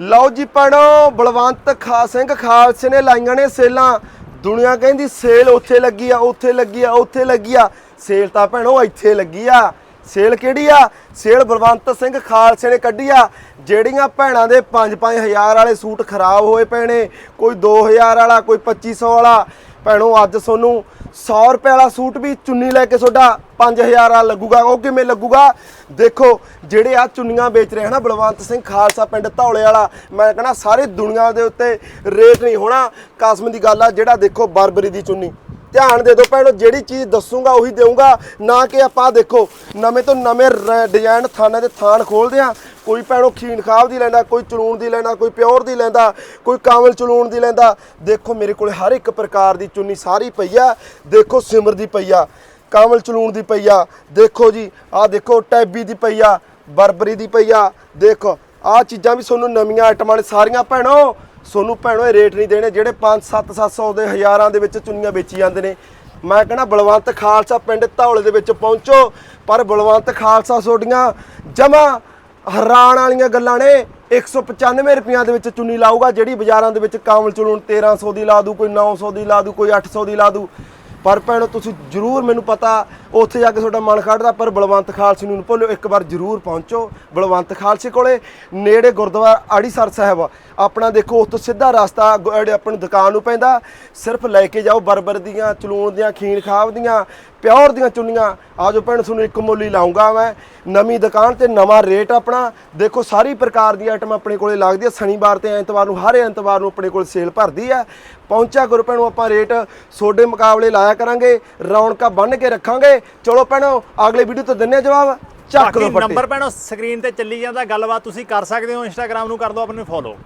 ਲਓ ਜੀ ਭੈਣੋ, ਬਲਵੰਤ ਖਾ, ਸਿੰਘ ਖਾਲਸੇ ਨੇ ਲਾਈਆਂ ਨੇ ਸੇਲਾਂ। ਦੁਨੀਆ ਕਹਿੰਦੀ ਸੇਲ ਉੱਥੇ ਲੱਗੀ ਆ, ਉੱਥੇ ਲੱਗੀ ਆ, ਉੱਥੇ ਲੱਗੀ ਆ। ਸੇਲ ਤਾਂ ਭੈਣੋ ਇੱਥੇ ਲੱਗੀ ਆ। ਸੇਲ ਕਿਹੜੀ ਆ? ਸੇਲ ਬਲਵੰਤ ਸਿੰਘ ਖਾਲਸੇ ਨੇ ਕੱਢੀ ਆ। ਜਿਹੜੀਆਂ ਭੈਣਾਂ ਦੇ 5-5000 ਵਾਲੇ ਸੂਟ ਖਰਾਬ ਹੋਏ ਪਏ ਨੇ, ਕੋਈ 2000 ਵਾਲਾ, ਕੋਈ 2500 ਵਾਲਾ ਭੈਣੋ, ਅੱਜ ਤੁਹਾਨੂੰ 100 ਰੁਪਏ ਵਾਲਾ ਸੂਟ ਵੀ ਚੁੰਨੀ ਲੈ ਕੇ ਤੁਹਾਡਾ 5000 ਵਾਲਾ ਲੱਗੂਗਾ। ਉਹ ਕਿਵੇਂ ਲੱਗੂਗਾ? ਦੇਖੋ, ਜਿਹੜੇ ਆ ਚੁੰਨੀਆਂ ਵੇਚ ਰਹੇ ਹਨ ਬਲਵੰਤ ਸਿੰਘ ਖਾਲਸਾ ਪਿੰਡ ਧੌਲੇ ਵਾਲਾ, ਮੈਂ ਕਹਿੰਦਾ ਸਾਰੇ ਦੁਨੀਆ ਦੇ ਉੱਤੇ ਰੇਟ ਨਹੀਂ ਹੋਣਾ। ਕਾਸਮ ਦੀ ਗੱਲ ਆ, ਜਿਹੜਾ ਦੇਖੋ ਬਰਬਰੀ ਦੀ ਚੁੰਨੀ। ਧਿਆਨ ਦੇ ਦਿਓ ਭੈਣੋ, ਜਿਹੜੀ ਚੀਜ਼ ਦੱਸੂਗਾ ਉਹੀ ਦੇਵਾਂਗਾ ਨਾ ਕਿ ਆਪਾਂ ਦੇਖੋ, ਨਵੇਂ ਤੋਂ ਨਵੇਂ ਰ- ਡਿਜ਼ਾਈਨ ਥਾਨਾਂ ਦੇ ਥਾਨ ਖੋਲਦੇ ਆ ਕੋਈ ਭੈਣੋ ਖੀਨ ਖਾਬ ਦੀ ਲੈਂਦਾ, ਕੋਈ ਚਲੂਣ ਦੀ ਲੈਂਦਾ, ਕੋਈ ਪਿਓਰ ਦੀ ਲੈਂਦਾ, ਕੋਈ ਕਾਮਲ ਚਲੂਣ ਦੀ ਲੈਂਦਾ। ਦੇਖੋ, ਮੇਰੇ ਕੋਲ ਹਰ ਇੱਕ ਪ੍ਰਕਾਰ ਦੀ ਚੁੰਨੀ ਸਾਰੀ ਪਈ ਆ। ਦੇਖੋ, ਸਿਮਰ ਦੀ ਪਈ ਆ ਕਾਮਲ ਚਲੂਣ ਦੀ ਪਈ ਆ। ਦੇਖੋ ਜੀ, ਆਹ ਦੇਖੋ, ਟੈਬੀ ਦੀ ਪਈ ਆ, ਬਰਬਰੀ ਦੀ ਪਈ ਆ। ਦੇਖੋ, ਆਹ ਚੀਜ਼ਾਂ ਵੀ ਤੁਹਾਨੂੰ ਨਵੀਆਂ ਆਈਟਮਾਂ ਨੇ ਸਾਰੀਆਂ ਭੈਣੋ। ਸੋਨੂੰ ਭੈਣੋ, ਇਹ ਰੇਟ ਨਹੀਂ ਦੇਣੇ, ਜਿਹੜੇ 5 7 700 ਦੇ ਹਜ਼ਾਰਾਂ ਦੇ ਵਿੱਚ ਚੁੰਨੀਆਂ ਵੇਚੀ ਜਾਂਦੇ ਨੇ। ਮੈਂ ਕਹਿੰਦਾ ਬਲਵੰਤ ਖਾਲਸਾ ਪਿੰਡ ਧੌਲੇ ਦੇ ਵਿੱਚ ਪਹੁੰਚੋ, ਪਰ ਬਲਵੰਤ ਖਾਲਸਾ ਸੋਡੀਆਂ ਜਮਾ ਹੈਰਾਨ ਵਾਲੀਆਂ ਗੱਲਾਂ ਨੇ। 195 ਰੁਪਈਆਂ ਦੇ ਵਿੱਚ ਚੁੰਨੀ ਲਾਊਗਾ, ਜਿਹੜੀ ਬਾਜ਼ਾਰਾਂ ਦੇ ਵਿੱਚ ਕਾਮਲ ਚਲੂਣ 1300 ਦੀ ਲਾ ਦੂ, ਕੋਈ 900 ਦੀ ਲਾ ਦੂ, ਕੋਈ 800 ਦੀ ਲਾ ਦੂ। ਪਰ ਭੈਣੋ, ਤੁਸੀਂ ਜਰੂਰ ਮੈਨੂੰ ਪਤਾ ਉੱਥੇ ਜਾ ਕੇ ਤੁਹਾਡਾ ਮਨ ਖੜਦਾ, ਪਰ ਬਲਵੰਤ ਖਾਲਸੇ ਨੂੰ ਨਾ ਭੁੱਲਿਓ, ਇੱਕ ਵਾਰ ਜਰੂਰ ਪਹੁੰਚੋ। ਬਲਵੰਤ ਖਾਲਸੇ ਕੋਲੇ ਨੇੜੇ ਗੁਰਦੁਆਰਾ ਆੜੀਸਰ ਸਾਹਿਬ ਆਪਣਾ ਦੇਖੋ ਉਸ ਤੋਂ ਸਿੱਧਾ ਰਸਤਾ ਗ- ਜਿਹੜੇ ਆਪਣੀ ਦੁਕਾਨ ਨੂੰ ਪੈਂਦਾ। ਸਿਰਫ ਲੈ ਕੇ ਜਾਓ, ਬਰਬਰ ਦੀਆਂ, ਚਲੂਣ ਦੀਆਂ ਖੀਨ ਖਾਬ ਦੀਆਂ, ਪਿਓਰ ਦੀਆਂ ਚੁੰਨੀਆਂ। ਆਜੋ ਭੈਣ, ਤੁਹਾਨੂੰ ਇੱਕ ਮੁੱਲ ਹੀ ਲਾਉਂਗਾ ਮੈਂ। ਨਵੀਂ ਦੁਕਾਨ ਤੇ ਨਵਾਂ ਰੇਟ ਆਪਣਾ। ਦੇਖੋ, ਸਾਰੀ ਪ੍ਰਕਾਰ ਦੀ ਆਈਟਮ ਆਪਣੇ ਕੋਲੇ ਲੱਗਦੀ ਹੈ ਸ਼ਨੀਵਾਰ ਤੇ ਐਤਵਾਰ ਨੂੰ, ਹਰ ਐਤਵਾਰ ਨੂੰ ਆਪਣੇ ਕੋਲ ਸੇਲ ਭਰਦੀ ਹੈ ਪਹੁੰਚਿਆ ਕਰੋ ਭੈਣੋ ਆਪਾਂ ਰੇਟ ਸੋਡੇ ਮੁਕਾਬਲੇ ਲਾਇਆ ਕਰਾਂਗੇ। ਰੌਣਕਾਂ ਬੰਨ ਕੇ ਰੱਖਾਂਗੇ। ਚਲੋ ਭੈਣੋ ਅਗਲੇ ਵੀਡੀਓ ਤੋਂ ਦਿੰਨੇ ਜਵਾਬ। ਚੱਕ ਲਓ ਨੰਬਰ ਪੈਣੋ ਸਕਰੀਨ ਤੇ ਚੱਲੀ ਜਾਂਦਾ ਗੱਲਬਾਤ ਤੁਸੀਂ ਕਰ ਸਕਦੇ ਹੋ ਇੰਸਟਾਗ੍ਰam ਨੂੰ ਕਰ ਦਿਓ ਆਪਣੇ ਫੋਲੋ